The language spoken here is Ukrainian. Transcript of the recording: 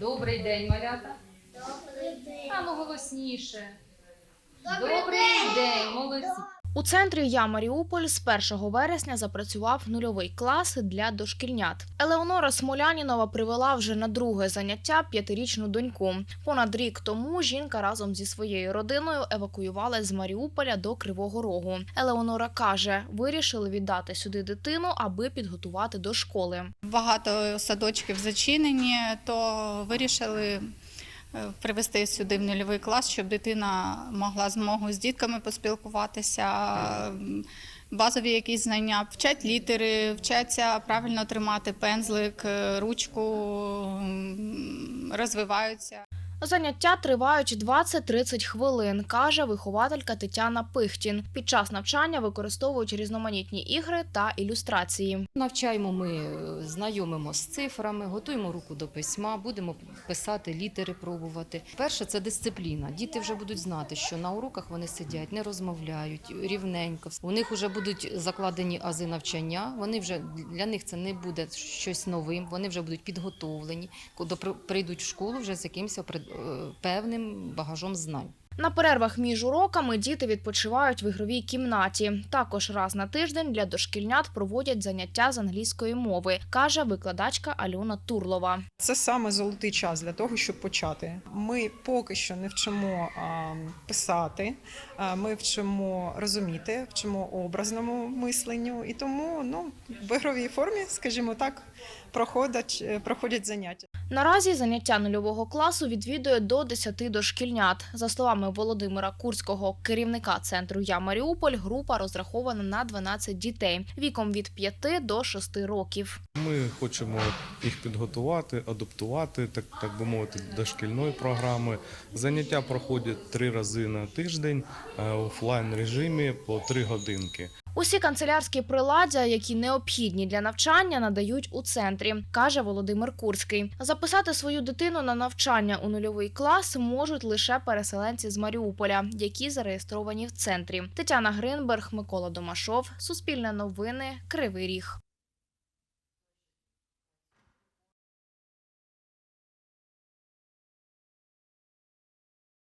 Добрий день, малята. Добрий день. А ну голосніше. Добрий день. день, молодці. У центрі Я Маріуполь з 1 вересня запрацював нульовий клас для дошкільнят. Елеонора Смолянінова привела вже на друге заняття п'ятирічну доньку. Понад рік тому жінка разом зі своєю родиною евакуювалась з Маріуполя до Кривого Рогу. Елеонора каже, вирішили віддати сюди дитину, аби підготувати до школи. Багато садочків зачинені, то вирішили привезти сюди в нульовий клас, щоб дитина могла змогу з дітками поспілкуватися. Базові якісь знання, вчать літери, вчаться правильно тримати пензлик, е, ручку, розвиваються. Заняття тривають 20-30 хвилин, каже вихователька Тетяна Пихтін. Під час навчання використовують різноманітні ігри та ілюстрації. Навчаємо ми, е, знайомимо з цифрами, готуємо руку до письма, будемо писати літери, пробувати. Перше це дисципліна. Діти вже будуть знати, що на уроках вони сидять, не розмовляють рівненько. У них вже будуть закладені ази навчання. Вони вже для них це не буде щось новим. Вони вже будуть підготовлені, коли прийдуть в школу вже з якимось певним багажом знань. На перервах між уроками діти відпочивають в ігровій кімнаті. Також раз на тиждень для дошкільнят проводять заняття з англійської мови, каже викладачка Альона Турлова. Це саме золотий час для того, щоб почати. Ми поки що не вчимо писати, ми вчимо розуміти, вчимо образному мисленню, і тому ну, в ігровій формі, скажімо так, проходять, е, проходять заняття. Наразі заняття нульового класу відвідує до 10 дошкільнят. За словами Володимира Курського, керівника центру Я Маріуполь, група розрахована на 12 дітей віком від 5 до 6 років. Ми хочемо їх підготувати, адаптувати, так, так би мовити, до шкільної програми. Заняття проходять три рази на тиждень е, в офлайн режимі по три годинки. Усі канцелярські приладдя, які необхідні для навчання, надають у центрі, каже Володимир Курський. Записати свою дитину на навчання у нульовий клас можуть лише переселенці з Маріуполя, які зареєстровані в центрі. Тетяна Гринберг, Микола Домашов, Суспільне новини, Кривий Ріг.